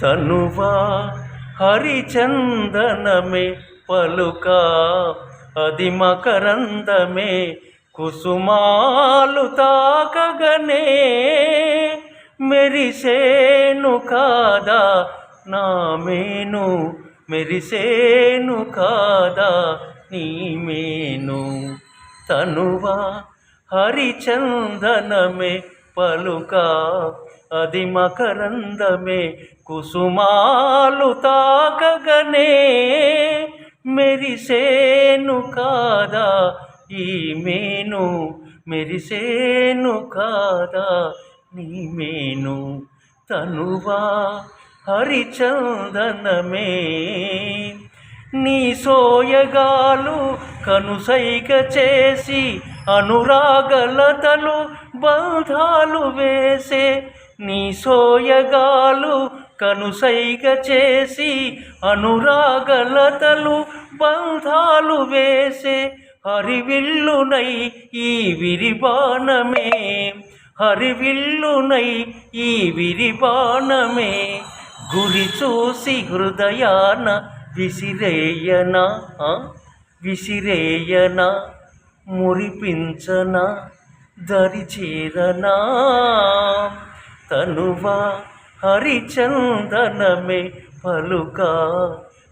తనువా హరిచందనమే పలుక అది మకరందమే కుసుమాలు తాకగనే మెరిసేను కాదా నా మేను మెరిసేను కాదా నీ మేను తనువా హరిచందనమే పలుక అది మకరందమే. కుసుమాలు తాకగనే మెరిసేను కాదా ఈ మేను? మెరిసేను కాదా నీ మేను? తనువా హరిచందనమే. నీ సోయగాలు కనుసైక చేసి అనురాగలతలు బంధాలు వేసే నీ సోయగాలు కనుసైగ చేసి అనురాగలతలు బంధాలు వేసే హరివిల్లునై ఈ విరిబాణమే హరివిల్లునై ఈ విరిబాణమే. గురి చూసి హృదయాన విసిరేయనా విసిరేయనా? మురిపించనా? దరిచేరనా తనువా హరిచందనమే పలుక?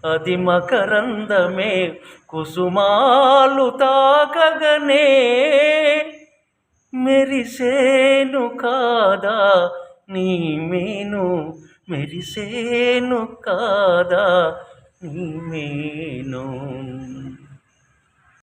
అది మకరందమే కుసుమాలు తాకగనే? మెరిసేను కాదా నీ మేను? మెరిసేను కాదా నీ మేను?